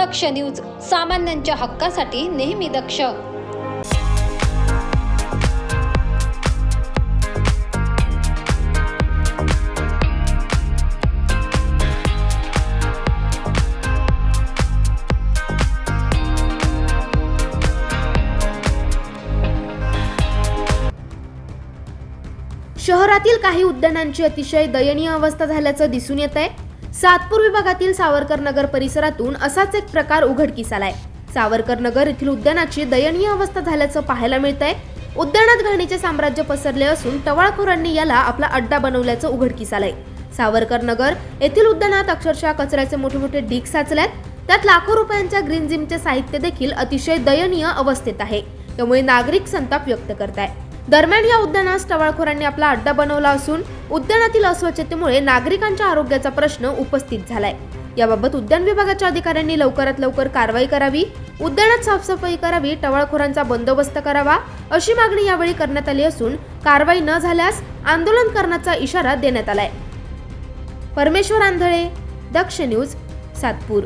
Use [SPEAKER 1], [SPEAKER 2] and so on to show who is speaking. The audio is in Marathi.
[SPEAKER 1] दक्ष न्यूज सामान्यांच्या हक्कासाठी नेहमी दक्ष.
[SPEAKER 2] शहरातील काही उद्यानांची अतिशय दयनीय अवस्था झाल्याचं दिसून येत आहे सातपूर विभागातील सावरकर नगर परिसरातून असाच एक प्रकार उघडकीस आलाय सावरकर नगर येथील उद्यानाची दयनीय अवस्था झाल्याचं पाहायला मिळत आहे उद्यानात घाणीचे साम्राज्य पसरले असून टवाळखोरांनी याला आपला अड्डा बनवल्याचं उघडकीस आलंय सावरकर नगर येथील उद्यानात अक्षरशः कचऱ्याचे मोठे मोठे ढीग साचल्यात त्यात लाखो रुपयांच्या ग्रीन जिमचे साहित्य देखील अतिशय दयनीय अवस्थेत आहे. त्यामुळे नागरिक संताप व्यक्त करताय दरम्यान या उद्यानास टवाळखोरांनी आपला अड्डा बनवला असून उद्यानातील अस्वच्छतेमुळे नागरिकांच्या आरोग्याचा प्रश्न उपस्थित झालाय. याबाबत उद्यान विभागाच्या अधिकाऱ्यांनी लवकरात लवकर कारवाई करावी उद्यानात साफसफाई करावी टवाळखोरांचा बंदोबस्त करावा अशी मागणी यावेळी करण्यात आली असून कारवाई न झाल्यास आंदोलन करण्याचा इशारा देण्यात आलाय. परमेश्वर आंधळे दक्ष न्यूज सातपूर.